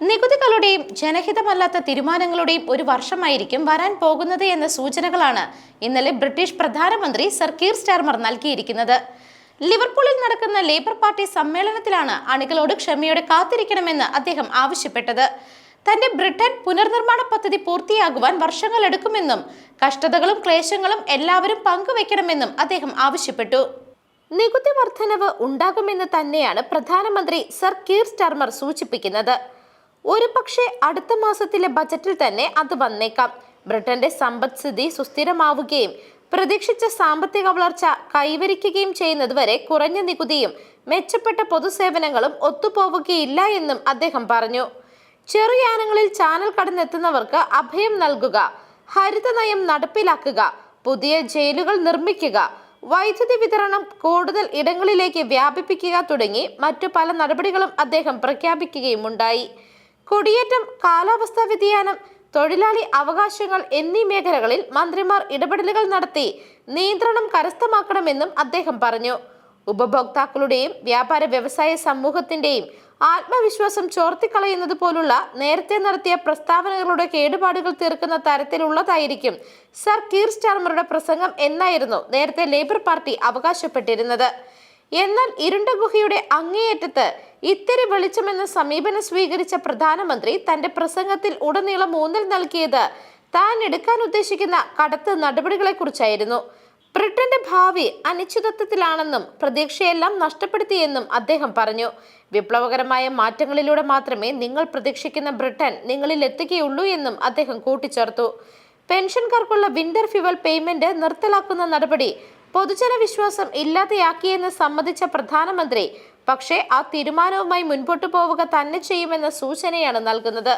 നികുതികളുടെയും ജനഹിതമല്ലാത്ത തീരുമാനങ്ങളുടെയും ഒരു വർഷമായിരിക്കും വരാൻ പോകുന്നത് എന്ന സൂചനകളാണ് ഇന്നലെ ബ്രിട്ടീഷ് പ്രധാനമന്ത്രി സർ കീർ സ്റ്റാർമർ നൽകിയിരിക്കുന്നത്. ലിവർപൂളിൽ നടക്കുന്ന ലേബർ പാർട്ടി സമ്മേളനത്തിലാണ് അണികളോട് ക്ഷമയോടെ കാത്തിരിക്കണമെന്ന് അദ്ദേഹം ആവശ്യപ്പെട്ടത്. തന്റെ ബ്രിട്ടൻ പുനർനിർമ്മാണ പദ്ധതി പൂർത്തിയാകുവാൻ വർഷങ്ങൾ എടുക്കുമെന്നും കഷ്ടതകളും ക്ലേശങ്ങളും എല്ലാവരും പങ്കുവെക്കണമെന്നും അദ്ദേഹം ആവശ്യപ്പെട്ടു. നികുതി വർധനവ് ഉണ്ടാകുമെന്ന് തന്നെയാണ് പ്രധാനമന്ത്രി സർ കീർ സ്റ്റാർമർ സൂചിപ്പിക്കുന്നത്. ഒരു പക്ഷേ അടുത്ത മാസത്തിലെ ബജറ്റിൽ തന്നെ അത് വന്നേക്കാം. ബ്രിട്ടന്റെ സമ്പദ്സ്ഥിതി സുസ്ഥിരമാവുകയും പ്രതീക്ഷിച്ച സാമ്പത്തിക വളർച്ച കൈവരിക്കുകയും ചെയ്യുന്നതുവരെ കുറഞ്ഞ നികുതിയും മെച്ചപ്പെട്ട പൊതുസേവനങ്ങളും ഒത്തുപോവുകയില്ല എന്നും അദ്ദേഹം പറഞ്ഞു. ചെറുയാനങ്ങളിൽ ചാനൽ കടന്നെത്തുന്നവർക്ക് അഭയം നൽകുക ഹരിത നയം നടപ്പിലാക്കുക പുതിയ ജയിലുകൾ നിർമ്മിക്കുക വൈദ്യുതി വിതരണം കൂടുതൽ ഇടങ്ങളിലേക്ക് വ്യാപിപ്പിക്കുക തുടങ്ങി മറ്റു പല നടപടികളും അദ്ദേഹം പ്രഖ്യാപിക്കുകയുമുണ്ടായി. കുടിയേറ്റം കാലാവസ്ഥാ വ്യതിയാനം തൊഴിലാളി അവകാശങ്ങൾ എന്നീ മേഖലകളിൽ മന്ത്രിമാർ ഇടപെടലുകൾ നടത്തി നിയന്ത്രണം കരസ്ഥമാക്കണമെന്നും അദ്ദേഹം പറഞ്ഞു. ഉപഭോക്താക്കളുടെയും വ്യാപാര വ്യവസായ സമൂഹത്തിന്റെയും ആത്മവിശ്വാസം ചോർത്തിക്കളയുന്നത് പോലുള്ള നേരത്തെ നടത്തിയ പ്രസ്താവനകളുടെ കേടുപാടുകൾ തീർക്കുന്ന തരത്തിലുള്ളതായിരിക്കും സർ കീർ സ്റ്റാർമറുടെ പ്രസംഗം എന്നായിരുന്നു നേരത്തെ ലേബർ പാർട്ടി അവകാശപ്പെട്ടിരുന്നത്. എന്നാൽ ഇരുണ്ട ഗുഹയുടെ അങ്ങേയറ്റത്ത് ഇത്തിരി വെളിച്ചമെന്ന സമീപനം സ്വീകരിച്ച പ്രധാനമന്ത്രി തന്റെ പ്രസംഗത്തിൽ ഉടനീളം ഊന്നൽ നൽകിയത് താൻ എടുക്കാൻ ഉദ്ദേശിക്കുന്ന കടത്ത് നടപടികളെക്കുറിച്ചായിരുന്നു. ബ്രിട്ടന്റെ ഭാവി അനിശ്ചിതത്വത്തിലാണെന്നും പ്രതീക്ഷയെല്ലാം നഷ്ടപ്പെടുത്തിയെന്നും അദ്ദേഹം പറഞ്ഞു. വിപ്ലവകരമായ മാറ്റങ്ങളിലൂടെ മാത്രമേ നിങ്ങൾ പ്രതീക്ഷിക്കുന്ന ബ്രിട്ടൻ നിങ്ങളിൽ എത്തുകയുള്ളൂ എന്നും അദ്ദേഹം കൂട്ടിച്ചേർത്തു. പെൻഷൻകാർക്കുള്ള വിന്റർ ഫ്യുവൽ പേയ്മെന്റ് നിർത്തലാക്കുന്ന നടപടി പൊതുജന വിശ്വാസം ഇല്ലാതെയാക്കിയെന്ന് സമ്മതിച്ച പ്രധാനമന്ത്രി പക്ഷേ ആ തീരുമാനവുമായി മുൻപോട്ടു പോവുക തന്നെ ചെയ്യുമെന്ന സൂചനയാണ് നൽകുന്നത്.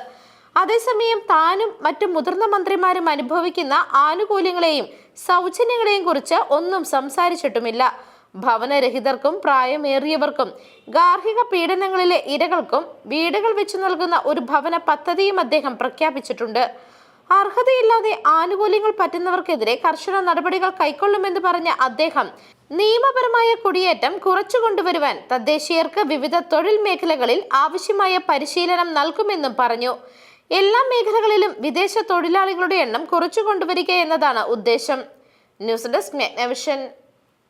അതേസമയം താനും മറ്റു മുതിർന്ന മന്ത്രിമാരും അനുഭവിക്കുന്ന ആനുകൂല്യങ്ങളെയും സൗജന്യങ്ങളെയും കുറിച്ച് ഒന്നും സംസാരിച്ചിട്ടുമില്ല. ഭവനരഹിതർക്കും പ്രായമേറിയവർക്കും ഗാർഹിക പീഡനങ്ങളിലെ ഇരകൾക്കും വീടുകൾ വെച്ചു നൽകുന്ന ഒരു ഭവന പദ്ധതിയും അദ്ദേഹം പ്രഖ്യാപിച്ചിട്ടുണ്ട്. അർഹതയില്ലാതെ ആനുകൂല്യങ്ങൾ പറ്റുന്നവർക്കെതിരെ കർശന നടപടികൾ കൈക്കൊള്ളുമെന്ന് പറഞ്ഞ അദ്ദേഹം നിയമപരമായ കുടിയേറ്റം കുറച്ചു കൊണ്ടുവരുവാൻ തദ്ദേശീയർക്ക് വിവിധ തൊഴിൽ മേഖലകളിൽ ആവശ്യമായ പരിശീലനം നൽകുമെന്നും പറഞ്ഞു. എല്ലാ മേഖലകളിലും വിദേശ തൊഴിലാളികളുടെ എണ്ണം കുറച്ചു കൊണ്ടുവരിക എന്നതാണ് ഉദ്ദേശം. News desk മെഗ്നവിഷൻ